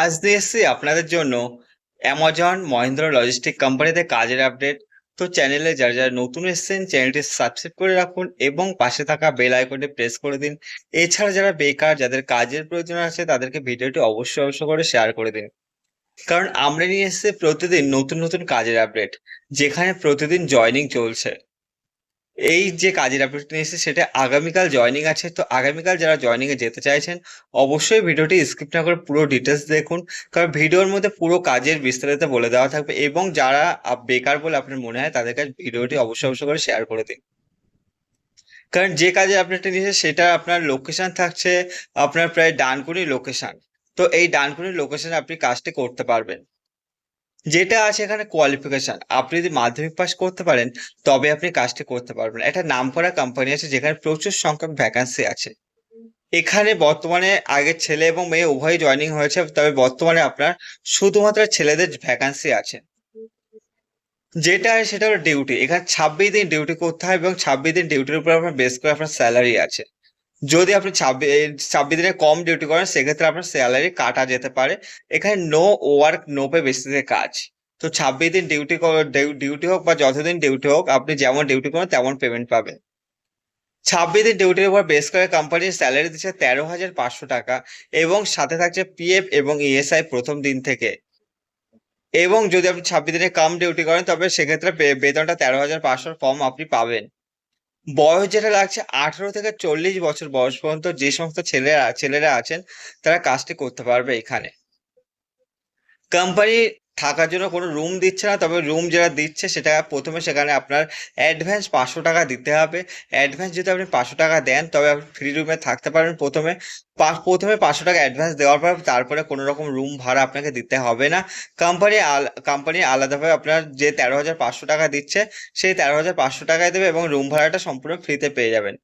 আজ দিয়ে এসছি আপনাদের জন্য অ্যামাজন মহিন্দ্রা লজিস্টিক কোম্পানিতে কাজের আপডেট তো চ্যানেলে যারা যারা নতুন এসেছেন চ্যানেলটি সাবস্ক্রাইব করে রাখুন এবং পাশে থাকা বেল আইকনটি প্রেস করে দিন। এছাড়া যারা বেকার, যাদের কাজের প্রয়োজন আছে, তাদেরকে ভিডিওটি অবশ্যই অবশ্যই করে শেয়ার করে দিন। কারণ আমরা নিয়ে এসেছি প্রতিদিন নতুন নতুন কাজের আপডেট যেখানে প্রতিদিন জয়নিং চলছে। এই যে কাজের এসেছে, সেটা আগামীকাল জয়নিং আছে। তো আগামীকাল যারা জয়নিং এ যেতে চাইছেন, অবশ্যই ভিডিওটি স্কিপ না করে পুরো ডিটেলস দেখুন। কারণ ভিডিওর মধ্যে পুরো কাজের বিস্তারিত বলে দেওয়া থাকবে এবং যারা বেকার বলে আপনার মনে হয়, তাদের কাছে ভিডিওটি অবশ্যই অবশ্যই করে শেয়ার করে দিন। কারণ যে কাজে আপডেটটা নিয়েছে, সেটা আপনার লোকেশন থাকছে, আপনার প্রায় ডানকুনি লোকেশন তো এই ডানকুনি লোকেশনে আপনি কাজটি করতে পারবেন। যেটা আছে এখানে কোয়ালিফিকেশন আপনি যদি মাধ্যমিক পাস করতে পারেন, তবে আপনি কাজটি করতে পারবেন। একটা নামকরা কোম্পানি আছে যেখানে প্রচুর সংখ্যক ভ্যাকান্সি আছে। এখানে বর্তমানে আগে ছেলে এবং মেয়ে উভয়ই জয়েনিং হয়েছে, তবে বর্তমানে আপনার শুধুমাত্র ছেলেদের ভ্যাকান্সি আছে। যেটা সেটা হলো ডিউটি এখানে ছাব্বিশ দিন ডিউটি করতে হয় এবং ছাব্বিশ দিন ডিউটির উপর আপনার বেস করে আপনার স্যালারি আছে। যদি আপনি ছাব্বিশ দিনে কম ডিউটি করেন, সেক্ষেত্রে আপনার স্যালারি কাটা যেতে পারে। এখানে নো ওয়ার্ক নো পে বেসিসে কাজ। তো ছাব্বিশ দিন ডিউটি ডিউটি হোক বা যতদিন ডিউটি হোক, আপনি যেমন ডিউটি করেন, তেমন পেমেন্ট পাবেন। ছাব্বিশ দিন ডিউটির উপর বেস করে কোম্পানির স্যালারি দিচ্ছে তেরো হাজার পাঁচশো টাকা এবং সাথে থাকছে পিএফ এবং ইএসআই প্রথম দিন থেকে। এবং যদি আপনি ছাব্বিশ দিনে কম ডিউটি করেন, তবে সেক্ষেত্রে বেতনটা তেরো হাজার পাঁচশোর কম আপনি পাবেন। বয়স যেটা লাগছে আঠারো থেকে চল্লিশ বছর বয়স পর্যন্ত যে সমস্ত ছেলেরা ছেলেরা আছেন, তারা কাজটি করতে পারবে এখানে। কোম্পানি থাকার জন্য কোনো রুম দিচ্ছে না, তবে রুম যেটা দিচ্ছে সেটা প্রথমে সেখানে আপনার অ্যাডভান্স পাঁচশো টাকা দিতে হবে। অ্যাডভান্স যদি আপনি পাঁচশো টাকা দেন, তবে আপনি ফ্রি রুমে থাকতে পারবেন প্রথমে। প্রথমে পাঁচশো টাকা অ্যাডভান্স দেওয়ার পর তারপরে কোনো রকম রুম ভাড়া আপনাকে দিতে হবে না। কোম্পানি কোম্পানি আলাদাভাবে আপনার যে তেরো হাজার পাঁচশো টাকা দিচ্ছে, সেই তেরো হাজার পাঁচশো টাকায় দেবে এবং রুম ভাড়াটা সম্পূর্ণ ফ্রিতে পেয়ে যাবেন।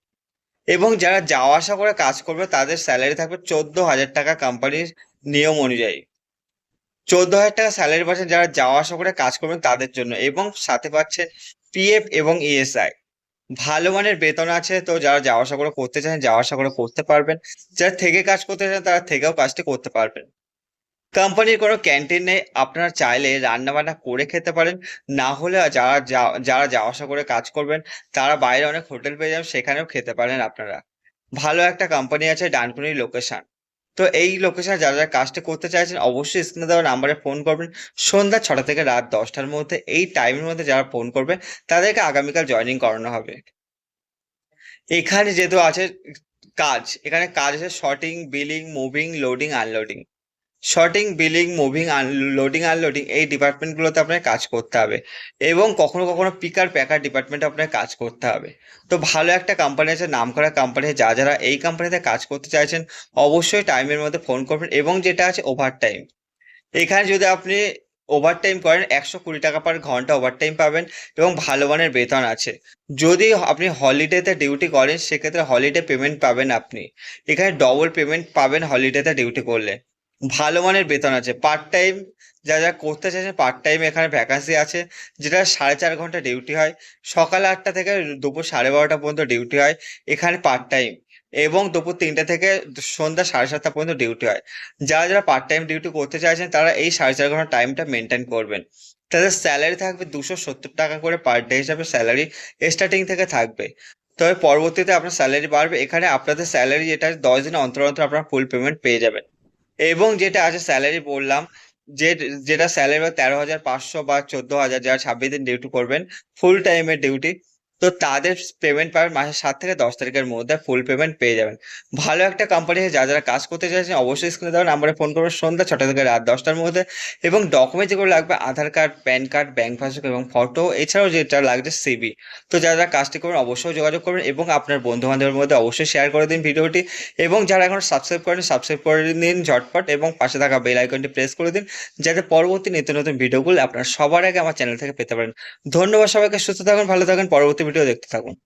এবং যারা যাওয়া আসা করে কাজ করবে, তাদের স্যালারি থাকবে চোদ্দ হাজার টাকা কোম্পানির নিয়ম অনুযায়ী। চোদ্দ হাজার টাকা স্যালারি পাচ্ছেন যারা যাওয়া আসা করে কাজ করবেন তাদের জন্য। এবং সাথে পাচ্ছেন পিএফ এবং ইএসআই ভালো মানের বেতন আছে, তো যারা যাওয়া আসা করে করতে চান, যাওয়া আসা করে করতে পারবেন। যারা থেকে কাজ করতে চান, তারা থেকেও কাজটি করতে পারবেন। কোম্পানির কোনো ক্যান্টিন নেই, আপনারা চাইলে রান্নাবান্না করে খেতে পারেন। না হলে যারা যারা যাওয়া আসা করে কাজ করবেন, তারা বাইরে অনেক হোটেল পেয়ে যাবেন, সেখানেও খেতে পারেন আপনারা। ভালো একটা কোম্পানি আছে ডানকুনির লোকেশন তো এই লোকেশনে যারা যারা কাজটা করতে চাইছেন, অবশ্যই স্ক্রিনে দেওয়া নাম্বারে ফোন করবেন। সন্ধ্যা ছটা থেকে রাত দশটার মধ্যে এই টাইমের মধ্যে যারা ফোন করবে, তাদেরকে আগামীকাল জয়নিং করানো হবে। এখানে যেহেতু আছে কাজ, এখানে কাজ আছে sorting billing moving loading unloading sorting billing moving loading unloading এই ডিপার্টমেন্টগুলোতে আপনাকে কাজ করতে হবে। এবং কখনো কখনো পিকার প্যাকার ডিপার্টমেন্টে আপনাকে কাজ করতে হবে। তো ভালো একটা কোম্পানি আছে নামকরা কোম্পানি যা যারা এই কোম্পানিতে কাজ করতে চাইছেন, অবশ্যই টাইমের মধ্যে ফোন করবেন এবং যেটা আছে ওভার টাইম এখানে যদি আপনি ওভার টাইম করেন, একশো কুড়ি টাকা পার ঘণ্টা ওভার টাইম পাবেন এবং ভালো মানের বেতন আছে। যদি আপনি হলিডেতে ডিউটি করেন, সেক্ষেত্রে হলিডে পেমেন্ট পাবেন আপনি। এখানে ডবল পেমেন্ট পাবেন হলিডেতে ডিউটি করলে। ভালো মানের বেতন আছে। পার্ট টাইম যা যা করতে চাইছেন পার্ট টাইম এখানে ভ্যাকান্সি আছে, যেটা সাড়ে চার ঘণ্টা ডিউটি হয়। সকাল আটটা থেকে দুপুর সাড়ে বারোটা পর্যন্ত ডিউটি হয় এখানে পার্ট টাইম এবং দুপুর তিনটে থেকে সন্ধ্যা সাড়ে সাতটা পর্যন্ত ডিউটি হয়। যারা যারা পার্ট টাইম ডিউটি করতে চাইছেন, তারা এই সাড়ে চার ঘণ্টা টাইমটা মেনটেন করবেন। তাদের স্যালারি থাকবে দুশো সত্তর টাকা করে পার ডে হিসাবে স্যালারি স্টার্টিং থেকে থাকবে। তবে পরবর্তীতে আপনার স্যালারি বাড়বে। এখানে আপনাদের স্যালারি যেটা দশ দিন অন্তর অন্তর আপনার ফুল পেমেন্ট পেয়ে যাবেন। এবং যেটা আছে স্যালারি বললাম, যে, যেটা স্যালারি তেরো হাজার পাঁচশো বা চোদ্দ হাজার যারা ছাব্বিশ দিন ডিউটি করবেন ফুল টাইমের ডিউটি তো তাদের পেমেন্ট পাবেন মাসের সাত থেকে দশ তারিখের মধ্যে ফুল পেমেন্ট পেয়ে যাবেন। ভালো একটা কোম্পানি যারা যারা কাজ করতে চাইছেন অবশ্যই স্ক্রিনে দেওয়া নাম্বারে ফোন করবেন সন্ধ্যা ছটা থেকে রাত দশটার মধ্যে এবং ডকুমেন্ট যেগুলো লাগবে Aadhaar card PAN card bank passbook এবং ফটো এছাড়াও যেটা লাগছে সিবি তো যারা যারা কাজটি করবেন অবশ্যই যোগাযোগ করবেন এবং আপনার বন্ধু বান্ধবের মধ্যে অবশ্যই শেয়ার করে দিন ভিডিওটি এবং যারা এখন সাবস্ক্রাইব করেন সাবস্ক্রাইব করে দিন ঝটপট এবং পাশে থাকা বেল আইকনটি প্রেস করে দিন যাতে পরবর্তী নিত্য নতুন ভিডিওগুলো আপনারা সবার আগে আমার চ্যানেল থেকে পেতে পারেন। ধন্যবাদ সবাইকে, সুস্থ থাকুন, ভালো থাকুন, পরবর্তী territorio de Hexágono.